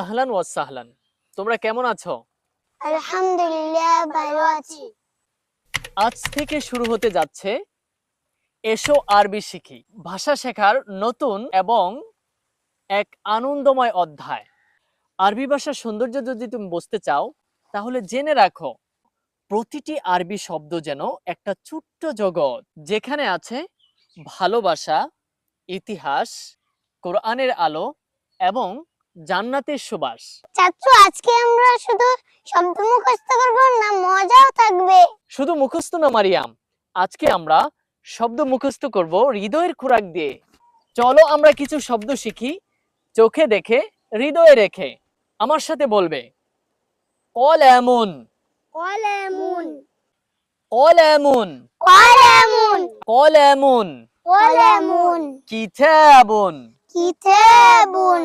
আহলান ওয়াসাহলান তোমরা কেমন আছো? আলহামদুলিল্লাহ ভালো আছি। আজ থেকে শুরু হতে যাচ্ছে এসো আরবি শিখি। ভাষা শেখার নতুন এবং এক আনন্দময় অধ্যায়। আরবি ভাষার সৌন্দর্য যদি তুমি বুঝতে চাও তাহলে জেনে রাখো প্রতিটি আরবি শব্দ যেন একটা ছোট্ট জগৎ যেখানে আছে ভালোবাসা ইতিহাস কোরআনের আলো এবং জান্নাতের সুবাস। চাচু আজকে আমরা শুধু শব্দ মুখস্থ করব না মজাও থাকবে। শুধু মুখস্থ না মারিয়াম। আজকে আমরা শব্দ মুখস্থ করব হৃদয়ের খোরাক দিয়ে। চলো আমরা কিছু শব্দ শিখি চোখে দেখে হৃদয়ে রেখে। আমার সাথে বলবে কল এমন। কল এমন। কল এমন। কিতাবুন কিতাবুন কিতাবুন কিতাবুন কল এমন। কিতাবুন কিতাবুন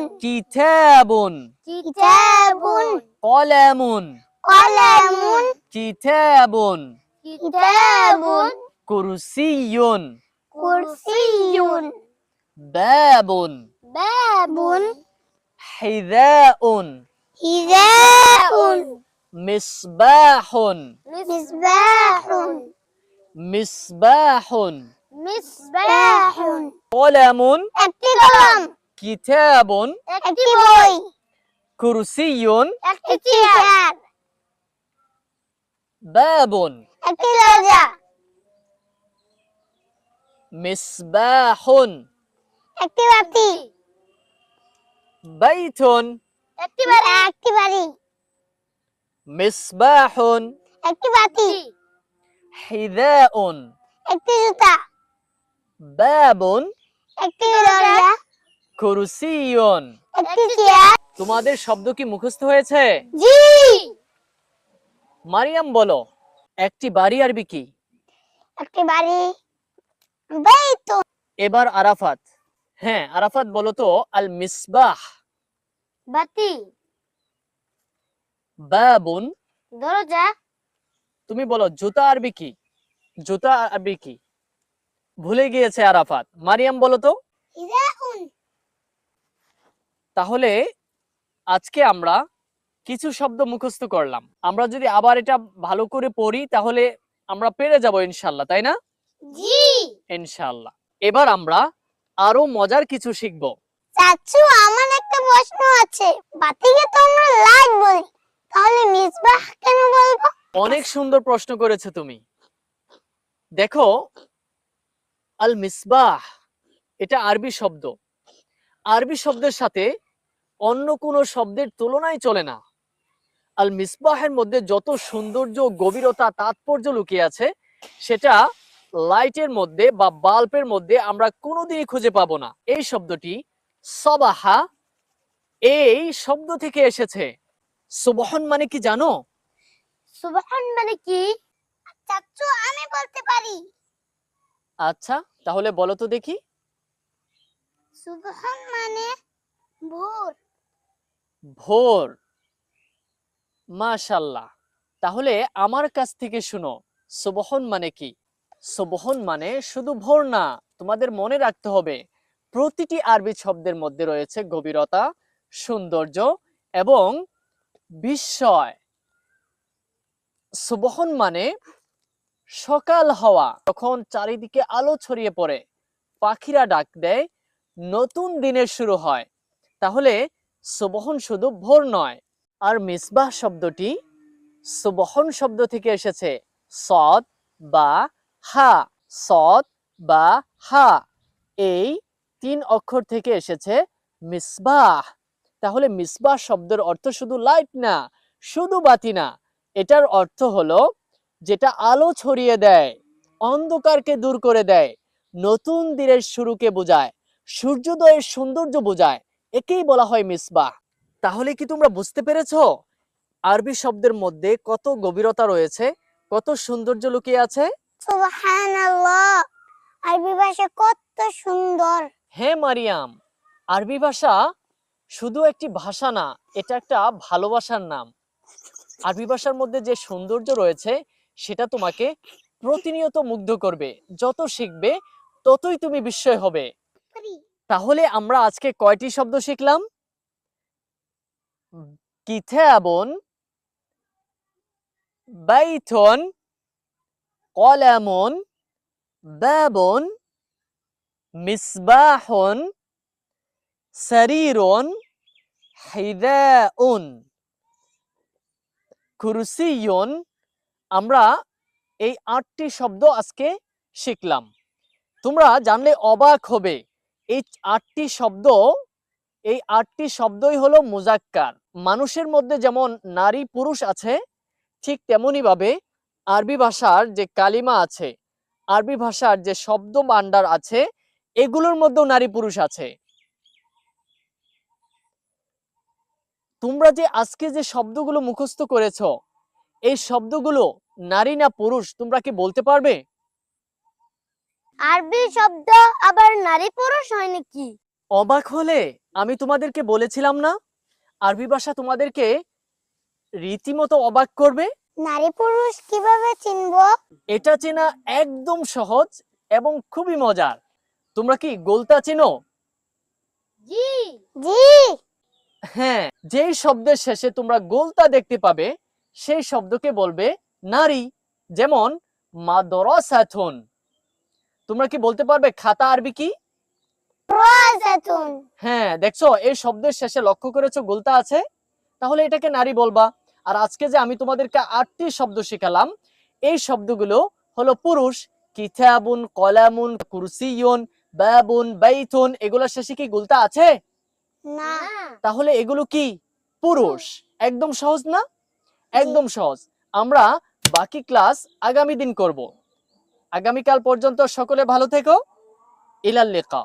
কুরসিয়ুন কুরসিয়ুন বাবুন বাবুন হিদাউন হিজাউন মিসবাহুন মিসবাহুন মিসবাহুন মিসবাহুন কলামুন একটি কলম কিতাবুন একটি বই কুরসিয়ুন একটি চেয়ার বাবুন একটি দরজা মিসবাহুন একটি বাতি বাইতুন একটি বাড়ি একটি বাড়ি মিসবাহুন একটি বাতি হিদাউন একটি জুতা বাবুন একটি দরজা কুরসিয়ুন। একটি চেয়ার। তোমাদের শব্দ কি মুখস্থ হয়েছে? জি। মারিয়াম বলো একটি বাড়ি আরবি কি একটি বাড়ি। বাইতু এবার আরাফাত। হ্যাঁ আরাফাত বলো তো আল মিসবাহ বাতি। বাবুন দরজা। তুমি বলো জুতা আরবি কি জুতা আরবি কি ভুলে গিয়েছে আরাফাত। মারিয়াম বলো তো। তাহলে আজকে আমরা কিছু শব্দ মুখস্থ করলাম। আমরা যদি আবার এটা ভালো করে পড়ি তাহলে আমরা পেরে যাব ইনশাল্লাহ তাই না? ইনশাল্লাহ এবার আমরা আরও মজার কিছু শিখব। চাচু আমার একটা প্রশ্ন আছে। বাতিকে তো আমরা লাইট বলি। তাহলে মিসবাহ কেন বলব? অনেক সুন্দর প্রশ্ন করেছ তুমি। দেখো আল মিসবাহ এটা আরবি শব্দ। আরবি শব্দের সাথে অন্য কোনো শব্দের তুলনায় চলে না। আল মিসবাহের মধ্যে যত সৌন্দর্য, গভীরতা, তাৎপর্য লুকিয়ে আছে, সেটা লাইটের মধ্যে বা বাল্বের মধ্যে আমরা কোনোদিনই খুঁজে পাবো না। এই শব্দটি সবাহা, এই শব্দ থেকে এসেছে। সুবহন মানে কি জানো? সুবহান মানে কি? চাচু আমি বলতে পারি। আচ্ছা তাহলে বলো তো দেখি। সুবহান মানে ভোর। ভোর। মাশাল্লাহ তাহলে আমার কাছ থেকে শুনো সুবহন মানে কি? সুবহন মানে শুধু ভোর না তোমাদের মনে রাখতে হবে প্রতিটি আরবি শব্দের মধ্যে রয়েছে গভীরতা সৌন্দর্য এবং বিস্ময়। সুবহন মানে সকাল হওয়া, তখন চারিদিকে আলো ছড়িয়ে পড়ে। পাখিরা ডাক দেয়, নতুন দিনের শুরু হয়। তাহলে সুবহন শুধু ভোর নয়। আর মিসবাহ শব্দটি সুবহন শব্দ থেকে এসেছে। সদ বা হা সদ বা হা, এই তিন অক্ষর থেকে এসেছে মিসবাহ। তাহলে মিসবাহ শব্দের অর্থ শুধু লাইট না, শুধু বাতি না, এটার অর্থ হলো যেটা আলো ছড়িয়ে দেয় অন্ধকারকে দূর করে দেয় নতুন দিনের শুরুকে বোঝায় সূর্যোদয়ের সৌন্দর্য বোঝায় একেই বলা হয় মিসবাহ। তাহলে কি তোমরা বুঝতে পেরেছ? আরবি শব্দের মধ্যে কত গভীরতা রয়েছে কত সৌন্দর্য লুকিয়ে আছে? আরবি ভাষা কত সুন্দর! হ্যাঁ মারিয়াম আরবি ভাষা শুধু একটি ভাষা না এটা একটা ভালোবাসার নাম। আরবি ভাষার মধ্যে যে সৌন্দর্য রয়েছে সেটা তোমাকে প্রতিনিয়ত মুগ্ধ করবে। যত শিখবে ততই তুমি বিস্ময় হবে। তাহলে আমরা আজকে কয়টি শব্দ শিখলাম? কিতাবুন বাইতুন কলামুন বাবুন মিসবাহুন সারিরুন হিদাউন কুরসিয়ুন আমরা এই আটটি শব্দ আজকে শিখলাম। তোমরা জানলে অবাক হবে, এই আটটি শব্দ, এই আটটি শব্দই হলো মুজাক্কার। মানুষের মধ্যে যেমন নারী পুরুষ আছে, ঠিক তেমনি ভাবে আরবি ভাষার যে কালিমা আছে, আরবি ভাষার যে শব্দ ভান্ডার আছে, এগুলোর মধ্যেও নারী পুরুষ আছে। তোমরা যে আজকে যে শব্দগুলো মুখস্থ করেছ এই শব্দগুলো নারী না পুরুষ তোমরা কি বলতে পারবে? আরবি শব্দ আবার নারী পুরুষ হয় নাকি? অবাক হলে আমি তোমাদেরকে বলেছিলাম না? আরবি ভাষা তোমাদেরকে রীতিমতো অবাক করবে? নারী পুরুষ কীভাবে চিনবো? এটা চেনা একদম সহজ এবং খুবই মজার। তোমরা কি গোলতা চেনো? জি। জি হ্যাঁ যেই শব্দের শেষে তোমরা গোলতা দেখতে পাবে সেই শব্দকে বলবে নারী যেমন মাদরাসাতুন। তোমরা কি বলতে পারবে খাতা আরবি কি? হ্যাঁ দেখছ এই শব্দের শেষে লক্ষ্য করেছ গোলতা আছে? তাহলে এটাকে নারী বলবা। আর আজকে যে আমি তোমাদেরকে আটটি শব্দ শেখালাম এই শব্দগুলো হলো পুরুষ কিতাবুন কলামুন কুরসিয়ুন বাবুন বাইতুন এগুলোর শেষে কি গোলতা আছে? না। তাহলে এগুলো কি? পুরুষ। একদম সহজ না? একদম সহজ। আমরা বাকি ক্লাস আগামী দিন করব। আগামীকাল পর্যন্ত সকলে ভালো থেকো। ইলাল লিকা।